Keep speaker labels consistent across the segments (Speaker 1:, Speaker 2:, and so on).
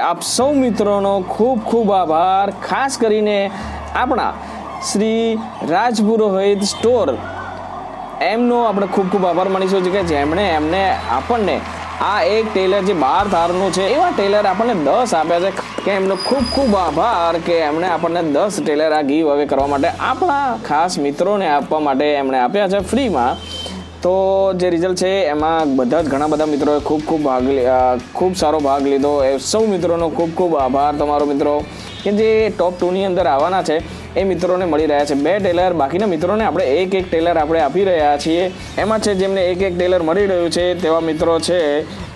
Speaker 1: આપ સૌ મિત્રોનો ખૂબ ખૂબ આભાર, ખાસ કરીને આપણા શ્રી રાજપુરોહિત સ્ટોર. એમનો આપણે ખૂબ ખૂબ આભાર માનીશું કે જેમણે એમને આપણને આ એક ટેલર જે બાર ધારનું છે, એવા ટેલર આપણને દસ આપ્યા છે. કે એમનો ખૂબ ખૂબ આભાર કે એમણે આપણને દસ ટેલર આ ગીવ હવે કરવા માટે આપણા ખાસ મિત્રોને આપવા માટે એમણે આપ્યા છે. ફ્રીમાં તો જે રિઝલ્ટ છે, એમાં બધા જ ઘણા બધા મિત્રોએ ખૂબ ખૂબ ભાગ ખૂબ સારો ભાગ લીધો. એ સૌ મિત્રોનો ખૂબ ખૂબ આભાર તમારો મિત્રો. કે જે ટોપ ટુની અંદર આવવાના છે, એ મિત્રોને મળી રહ્યા છે. બે ટેલર બાકીના મિત્રોને આપણે એક એક ટેલર આપણે આપી રહ્યા છીએ. એમાં છે, જેમને એક એક ટેલર મળી રહ્યું છે, તેવા મિત્રો છે,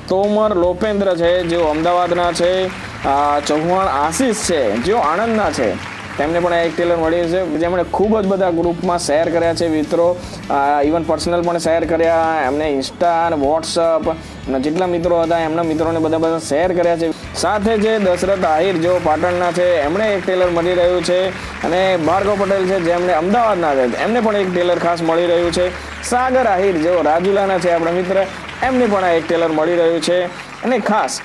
Speaker 1: તોમર લોપેન્દ્ર છે, જેઓ અમદાવાદના છે ચૌહાણ આશીષ છે, જેઓ આણંદના છે. તેમને પણ એક ટેલર મળ્યું છે. જેમણે ખૂબ જ બધા ગ્રુપમાં શેર કર્યા છે, મિત્રો. ઇવન પર્સનલ પણ શેર કર્યા, એમને ઇન્સ્ટા અને વોટ્સઅપ અને જેટલા મિત્રો હતા, એમના મિત્રોને બધા બધા શેર કર્યા છે. સાથે જે દશરથ આહિર, જેઓ પાટણના છે, એમણે એક ટેલર મળી રહ્યું છે અને ભાર્ગવ પટેલ છે જેમણે અમદાવાદના છે. એમને પણ એક ટેલર ખાસ મળી રહ્યું છે. સાગર આહિર, જેઓ રાજુલાના છે, આપણા મિત્ર, એમને પણ આ એક ટેલર મળી રહ્યું છે. અને ખાસ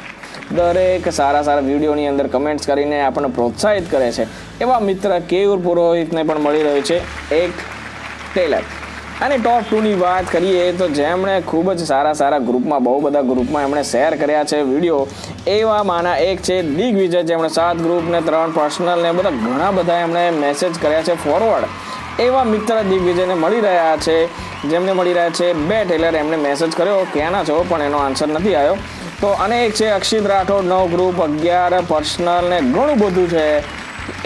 Speaker 1: દરેક સારા સારા વિડીયોની અંદર કમેન્ટ્સ કરીને આપણને પ્રોત્સાહિત કરે છે. એવા મિત્ર કેયુર પુરોહિતને પણ મળી રહ્યું છે એક ટેલર. અને ટોપ ટુની વાત કરીએ તો જેમણે ખૂબ જ સારા સારા ગ્રુપમાં બહુ બધા ગ્રુપમાં એમણે શેર કર્યા છે વીડિયો. એવામાંના એક છે દિગ્વિજય જેમણે સાત ગ્રુપને ત્રણ પર્સનલને બધા ઘણા બધા એમણે મેસેજ કર્યા છે ફોરવર્ડ એવા મિત્ર દિગ્વિજયને મળી રહ્યા છે, જેમને મળી રહ્યા છે બે ટેલર. એમને મેસેજ કર્યો, ક્યાંના છો? પણ એનો આન્સર નથી આવ્યો. તો અને એક છે અક્ષિત રાઠોડ, નવ ગ્રુપ, અગિયાર પર્સનલ ને ઘણું બધું છે.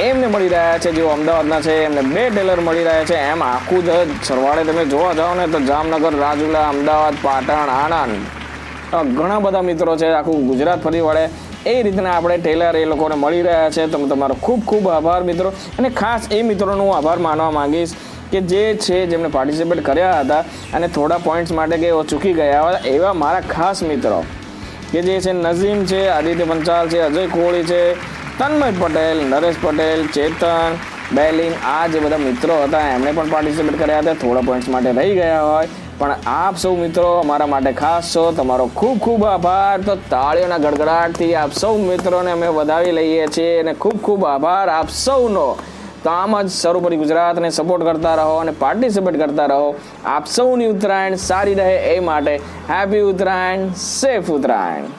Speaker 1: એમને મળી રહ્યા છે, જેઓ અમદાવાદના છે, એમને બે ટેલર મળી રહ્યા છે. એમ આખું જ સરવાળે તમે જોવા જાઓ ને તો જામનગર, રાજુલા, અમદાવાદ, પાટણ, આણંદ ઘણા બધા મિત્રો છે આખું ગુજરાત ફરી વળે. એ રીતના આપણે ટેલર એ લોકોને મળી રહ્યા છે. તો તમારો ખૂબ ખૂબ આભાર મિત્રો. અને ખાસ એ મિત્રોનો હું આભાર માનવા માંગીશ કે જે છે જેમણે પાર્ટિસિપેટ કર્યા હતા અને થોડા પોઈન્ટ્સ માટે કે ચૂકી ગયા હતા એવા મારા ખાસ મિત્રો. કે જે છે નઝીમ છે, આદિત્ય પંચાલ છે, અજય કોહલી છે, તન્મય પટેલ, નરેશ પટેલ, ચેતન બેલિંગ આ જે બધા મિત્રો હતા, એમણે પણ પાર્ટિસિપેટ કર્યા હતા, થોડા પોઈન્ટ્સ માટે રહી ગયા હોય. પણ આપ સૌ મિત્રો અમારા માટે ખાસ છો, તમારો ખૂબ ખૂબ આભાર. તો તાળીઓના ગડગડાટથી આપ સૌ મિત્રોને અમે વધાવી લઈએ છીએ અને ખૂબ ખૂબ આભાર આપ સૌનો. તો આમ જ સર્વોપરી ગુજરાતને સપોર્ટ કરતા રહો અને પાર્ટિસિપેટ કરતા રહો. આપ સૌની ઉત્તરાયણ સારી રહે એ માટે હેપી ઉત્તરાયણ સેફ ઉત્તરાયણ.